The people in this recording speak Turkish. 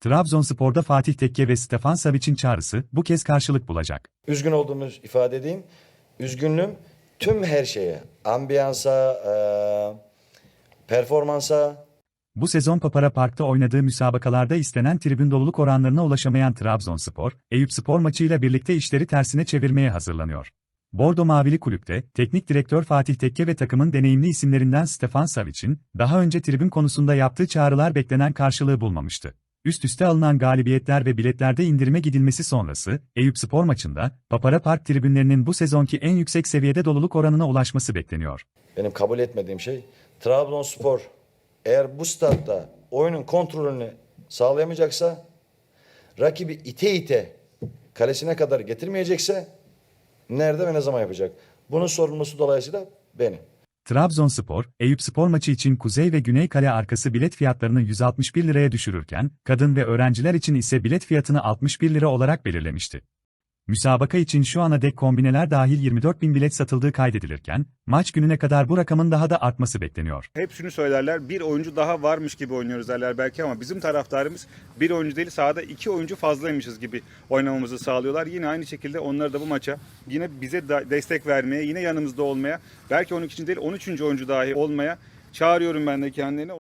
Trabzonspor'da Fatih Tekke ve Stefan Savic'in çağrısı bu kez karşılık bulacak. Üzgün olduğumu ifade edeyim. Üzgünlüğüm tüm her şeye, ambiyansa, eee, performansa, Bu sezon Papara Park'ta oynadığı müsabakalarda istenen tribün doluluk oranlarına ulaşamayan Trabzonspor, Eyüpspor maçıyla birlikte işleri tersine çevirmeye hazırlanıyor. Bordo Mavili Kulüpte, teknik direktör Fatih Tekke ve takımın deneyimli isimlerinden Stefan Savic'in, daha önce tribün konusunda yaptığı çağrılar beklenen karşılığı bulmamıştı. Üst üste alınan galibiyetler ve biletlerde indirime gidilmesi sonrası, Eyüpspor maçında, Papara Park tribünlerinin bu sezonki en yüksek seviyede doluluk oranına ulaşması bekleniyor. benim kabul etmediğim şey Trabzonspor eğer bu statta oyunun kontrolünü sağlayamayacaksa rakibi ite ite kalesine kadar getirmeyecekse nerede ve ne zaman yapacak? Bunun sorumlusu dolayısıyla benim. Trabzonspor, Eyüpspor maçı için kuzey ve güney kale arkası bilet fiyatlarını 161 liraya düşürürken, kadın ve öğrenciler için ise bilet fiyatını 61 lira olarak belirlemişti. Müsabaka için şu ana dek kombineler dahil 24 bin bilet satıldığı kaydedilirken, maç gününe kadar bu rakamın daha da artması bekleniyor. Hep şunu söylerler, bir oyuncu daha varmış gibi oynuyoruz derler belki ama bizim taraftarımız bir oyuncu değil sahada iki oyuncu fazlaymışız gibi oynamamızı sağlıyorlar. Yine aynı şekilde onları da bu maça yine bize destek vermeye, yine yanımızda olmaya, belki 12. değil 13. oyuncu dahi olmaya çağırıyorum ben de kendilerini.